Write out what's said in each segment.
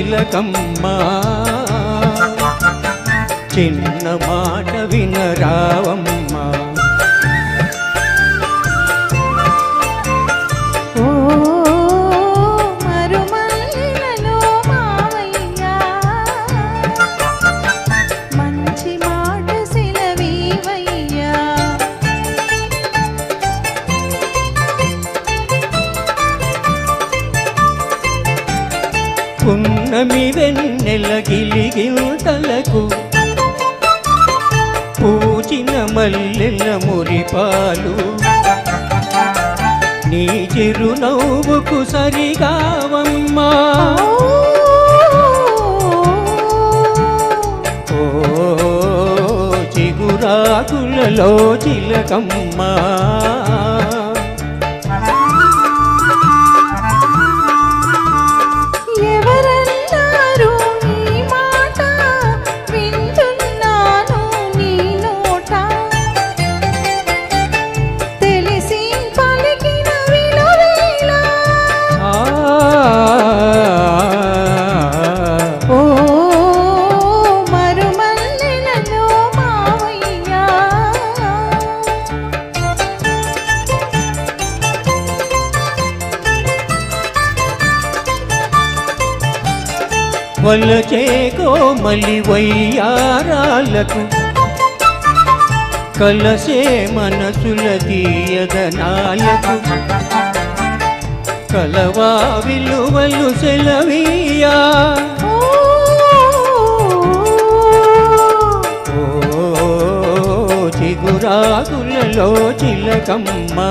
చిలకమ్మ చిన్న మాట వినరావమ్మ. చిరునవ్వుకు సరిగావమ్మా. ఓ చిగురాకులలో చిలకమ్మా. వలచే కోమలి వయ్యారాలకు కలసే మనసుల తీయదనాలకు కలవా విలువలు సెలవీయా? ఓ చిగురాకులలో చిలకమ్మా.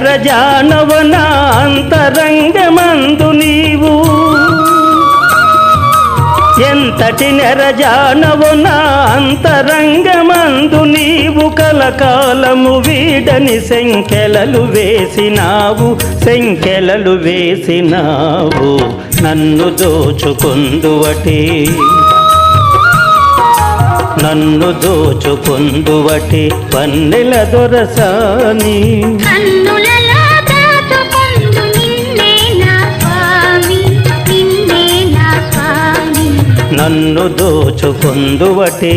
ఎంతటి అంతరంగమందు నీవు. ఎంతటి నెరజానవు నా అంతరంగమందు నీవు కలకాలము వీడని సంఖ్యలలు వేసినావు సంఖ్యలలు వేసినావు. నన్ను దోచుకుందువటే. నన్ను దోచుకొందువటి పన్నెల దొరసాని. నన్ను దోచుకొందువటే.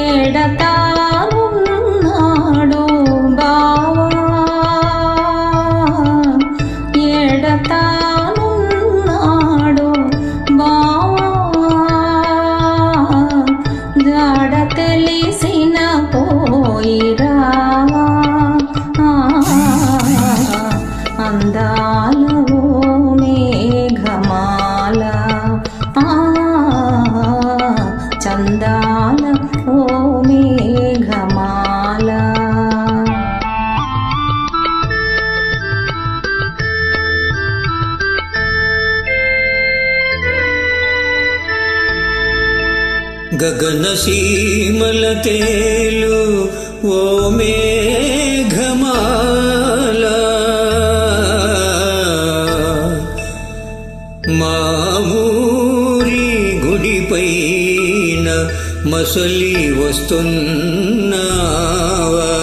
ఎడతానున్నాడు తేలు ఓ మేఘమాల. మామూరి గుడిపైన మసలి వస్తున్నావా.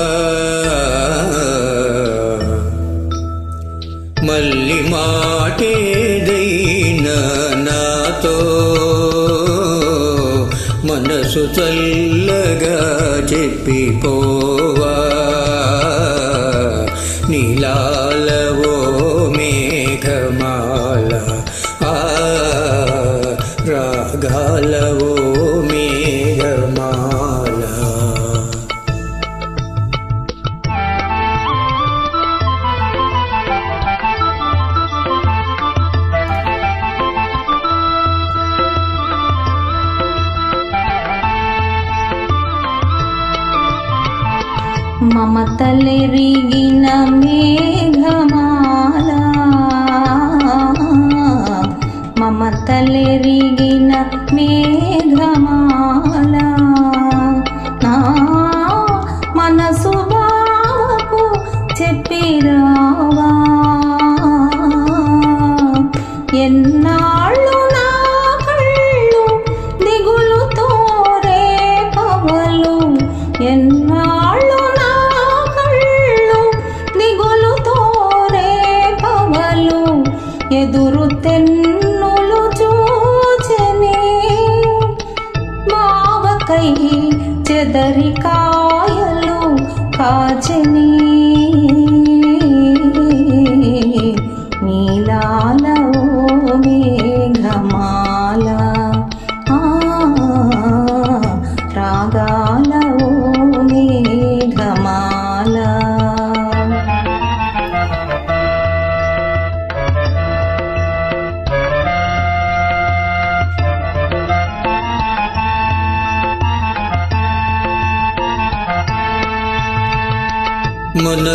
మల్లి మాటేదైన నాతో మనసు చల్లగా చెప్పిపోవా?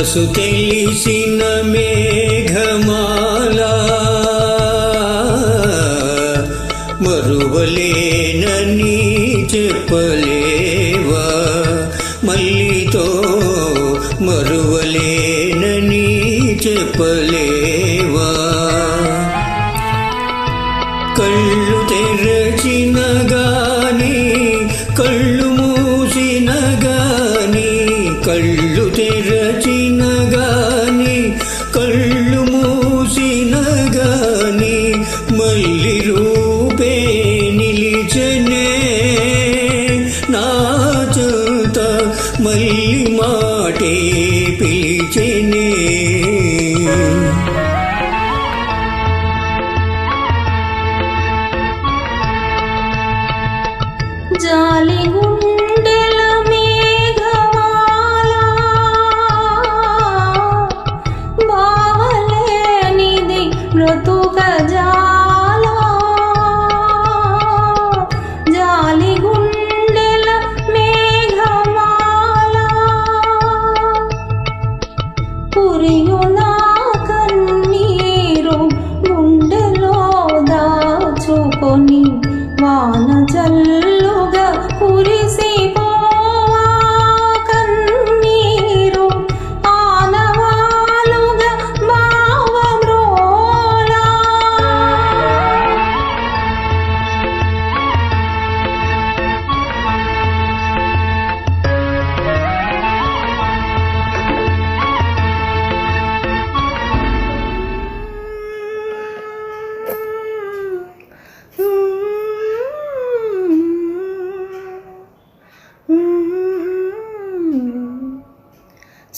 మనసు తెలిసిన మేఘమాల మరువలేనని చెప్పలేవా? మల్లితో మరువలేనని చెప్పలేవా? కళ్ళు తెరచిన మళ్ళీ మాటే పిలిచే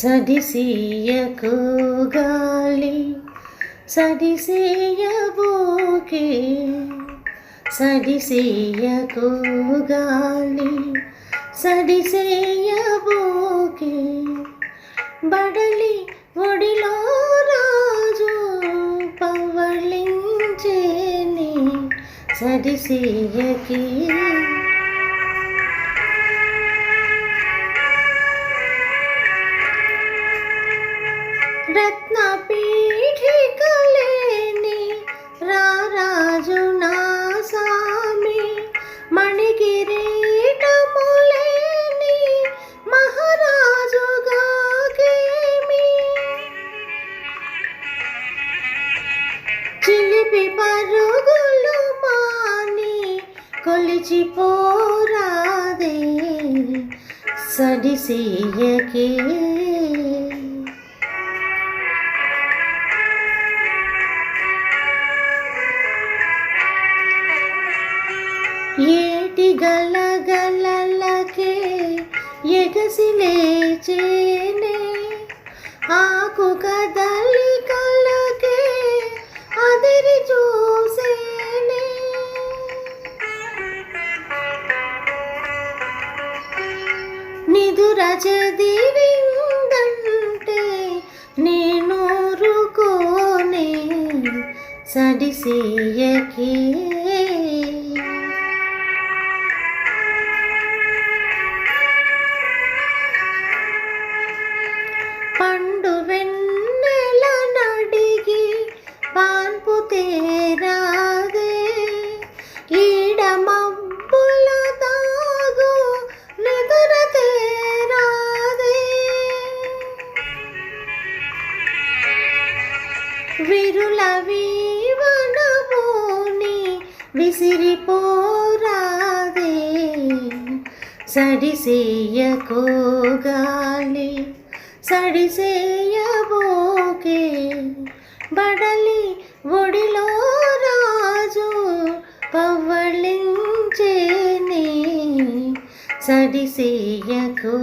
సడిసీయకు గాలి సడిసేయబోకే సడిసేయకు గాలి సడిసేయబోకే బడలి ఒడిలో రాజు పవళించేని సడిసేయకి సడిసేయకే ఏటి గల గలకే ఎగసి లేచే సడిసేయకే పండు వెన్నెల నడిగి పాన్పు తేరాదే ఈడ మబ్బుల దాగు నిదుర తేరాదే విరుల వీవనమోని విసిరిపోరాదే సడిసేయకోగాలి సడిసేయబోకే బడలి ఒడిలో రాజు పవ్వళించేనే సడిసేయకో